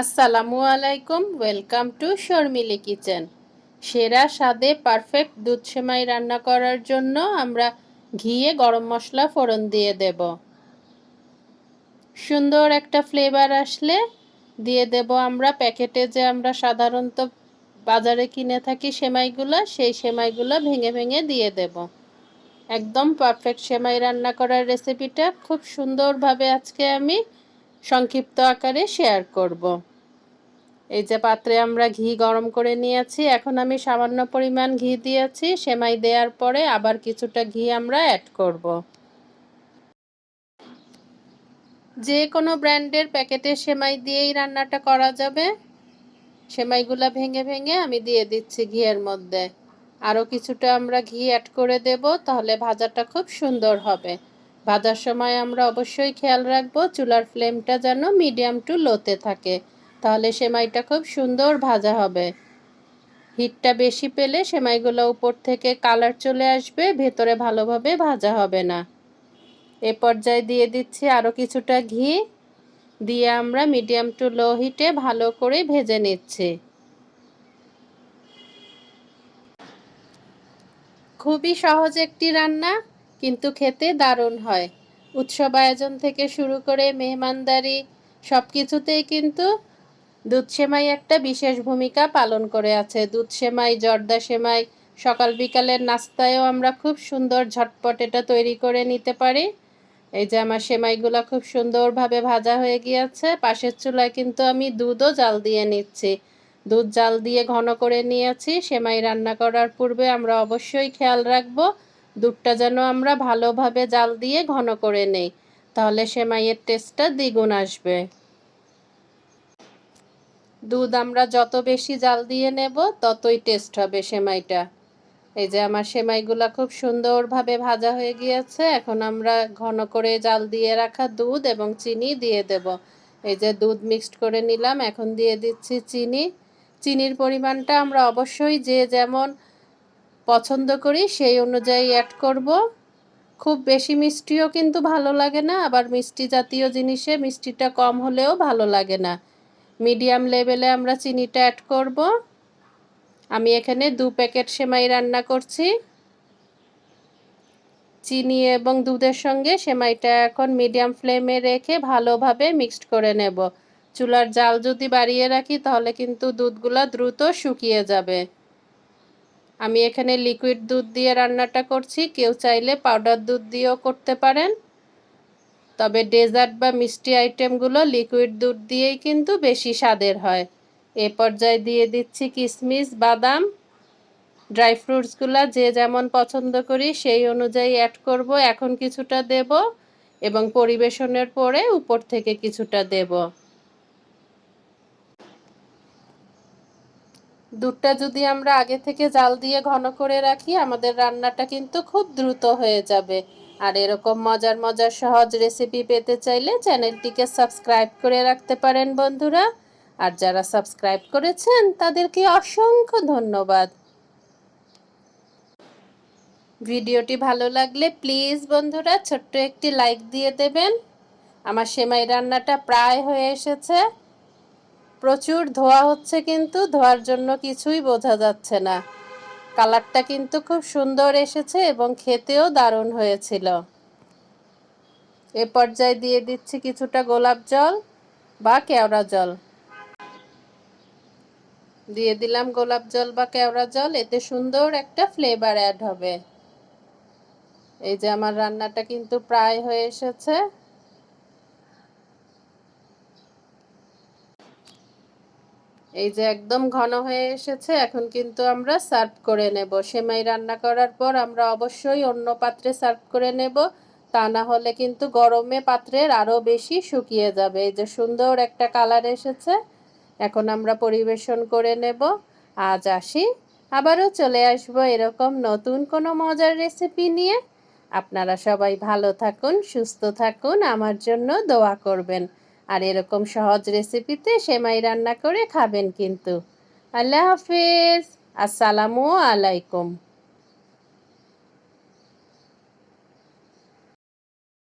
আসসালামু আলাইকুম, welcome to Sharmili kitchen. সেরা স্বাদে পারফেক্ট দুধ সেমাই রান্না করার জন্য আমরা ঘিয়ে গরম মশলা ফোড়ন দিয়ে দেব। সুন্দর একটা ফ্লেভার আসলে দিয়ে দেব আমরা প্যাকেটে যে আমরা সাধারণত বাজারে কিনে থাকি সেমাইগুলো, সেই সেমাইগুলো ভেঙে ভেঙে দিয়ে দেব। একদম পারফেক্ট সেমাই রান্না করার রেসিপিটা খুব সুন্দরভাবে আজকে আমি সংক্ষিপ্ত আকারে শেয়ার করব। এই যে পাত্রে আমরা ঘি গরম করে নিয়েছি, এখন আমি সামান্য পরিমাণ ঘি দিয়েছি, সেমাই দেওয়ার পরে আবার কিছুটা ঘি আমরা অ্যাড করব। যে কোনো ব্র্যান্ডের প্যাকেটে সেমাই দিয়েই রান্নাটা করা যাবে সেমাইগুলা ভেঙে ভেঙে আমি দিয়ে দিচ্ছি ঘিয়ের মধ্যে আরও কিছুটা আমরা ঘি অ্যাড করে দেব, তাহলে ভাজাটা খুব সুন্দর হবে ভাজার সময় আমরা অবশ্যই খেয়াল রাখব চুলার ফ্লেমটা যেন মিডিয়াম টু লোতে থাকে, তাহলে সেমাইটা খুব সুন্দর ভাজা হবে। হিটটা বেশি পেলে সেমাইগুলো উপর থেকে কালার চলে আসবে, ভেতরে ভালোভাবে ভাজা হবে না। এ পর্যায়ে দিয়ে দিচ্ছি আরও কিছুটা ঘি, দিয়ে আমরা মিডিয়াম টু লো হিটে ভালো করে ভেজে নিচ্ছি। খুবই সহজ একটি রান্না কিন্তু খেতে দারুণ হয়। উৎসব আয়োজন থেকে শুরু করে মেহমানদারি সব কিছুতেই কিন্তু দুধ সেমাই একটা বিশেষ ভূমিকা পালন করে আছে। দুধ সেমাই জর্দা সেমাই, সকাল বিকালের নাস্তায়ও আমরা খুব সুন্দর ঝটপট এটা তৈরি করে নিতে পারি। এই যে আমার সেমাইগুলো খুব সুন্দরভাবে ভাজা হয়ে গিয়েছে। পাশের চুলায় কিন্তু আমি দুধও জাল দিয়ে নিচ্ছি। দুধ জাল দিয়ে ঘন করে নিয়েছি। সেমাই রান্না করার পূর্বে আমরা অবশ্যই খেয়াল রাখব দুধটা যেন আমরা ভালোভাবে জাল দিয়ে ঘন করে নেই, তাহলে সেমাইয়ের টেস্টটা দ্বিগুণ আসবে। দুধ আমরা যত বেশি জাল দিয়ে নেব, ততই টেস্ট হবে সেমাইটা। এই যে আমার সেমাইগুলা খুব সুন্দরভাবে ভাজা হয়ে গিয়েছে, এখন আমরা ঘন করে জাল দিয়ে রাখা দুধ এবং চিনি দিয়ে দেব। এই যে দুধ মিক্সড করে নিলাম, এখন দিয়ে দিচ্ছি চিনি। চিনির পরিমাণটা আমরা অবশ্যই যে যেমন পছন্দ করি, সেই অনুযায়ী অ্যাড করব। খুব বেশি মিষ্টিও কিন্তু ভালো লাগে না, আবার মিষ্টি জাতীয় জিনিসে মিষ্টিটা কম হলেও ভালো লাগে না। মিডিয়াম লেভেলে আমরা চিনিটা অ্যাড করব। আমি এখানে দু প্যাকেট সেমাই রান্না করছি। চিনি এবং দুধের সঙ্গে সেমাইটা এখন মিডিয়াম ফ্লেমে রেখে ভালোভাবে মিক্সড করে নেব। চুলার জাল যদি বাড়িয়ে রাখি, তাহলে কিন্তু দুধগুলো দ্রুত শুকিয়ে যাবে। আমি এখানে লিকুইড দুধ দিয়ে রান্নাটা করছি। কেউ চাইলে পাউডার দুধ দিয়েও করতে পারেন। তবে ডেজার্ট বা মিষ্টি আইটেমগুলো লিকুইড দুধ দিয়েই কিন্তু বেশি স্বাদের হয়। এ পর্যায়ে দিয়ে দিচ্ছি কিশমিশ বাদাম। ড্রাই ফ্রুটসগুলো যে যেমন পছন্দ করি সেই অনুযায়ী অ্যাড করব। এখন কিছুটা দেব এবং পরিবেশনের পরে উপর থেকে কিছুটা দেব। দুধটা যদি আমরা আগে থেকে জাল দিয়ে ঘন করে রাখি, আমাদের রান্নাটা কিন্তু খুব দ্রুত হয়ে যাবে। আর এরকম মজার মজার সহজ রেসিপি পেতে চাইলে চ্যানেলটিকে সাবস্ক্রাইব করে রাখতে পারেন বন্ধুরা। আর যারা সাবস্ক্রাইব করেছেন, তাদেরকে অসংখ্য ধন্যবাদ। ভিডিওটি ভালো লাগলে প্লিজ বন্ধুরা ছোট্ট একটি লাইক দিয়ে দেবেন। আমার সেমাই রান্নাটা প্রায় হয়ে এসেছে। প্রচুর ধোয়া হচ্ছে কিন্তু, ধোয়ার জন্য কিছুই বোঝা যাচ্ছে না। কালারটা কিন্তু খুব সুন্দর এসেছে এবং খেতেও দারুণ হয়েছিল। এ পর্যায়ে দিয়ে দিচ্ছি কিছুটা গোলাপ জল বা কেওড়া জল। দিয়ে দিলাম গোলাপ জল বা কেওড়া জল, এতে সুন্দর একটা ফ্লেভার অ্যাড হবে। এই যে আমার রান্নাটা কিন্তু প্রায় হয়ে এসেছে। এই যে একদম ঘন হয়ে এসেছে, এখন কিন্তু আমরা সার্ভ করে নেব। সেমাই রান্না করার পর আমরা অবশ্যই অন্য পাত্রে সার্ভ করে নেব। তা না হলে কিন্তু গরমে পাত্রের আরও বেশি শুকিয়ে যাবে। এই যে সুন্দর একটা কালার এসেছে, এখন আমরা পরিবেশন করে নেব। আজ আসি, আবারও চলে আসব এরকম নতুন কোনো মজার রেসিপি নিয়ে। আপনারা সবাই ভালো থাকুন, সুস্থ থাকুন, আমার জন্য দোয়া করবেন। আর এরকম সহজ রেসিপিতে সেমাই রান্না করে খাবেন কিন্তু। আল্লাহ হাফিজ। আসসালামু আলাইকুম।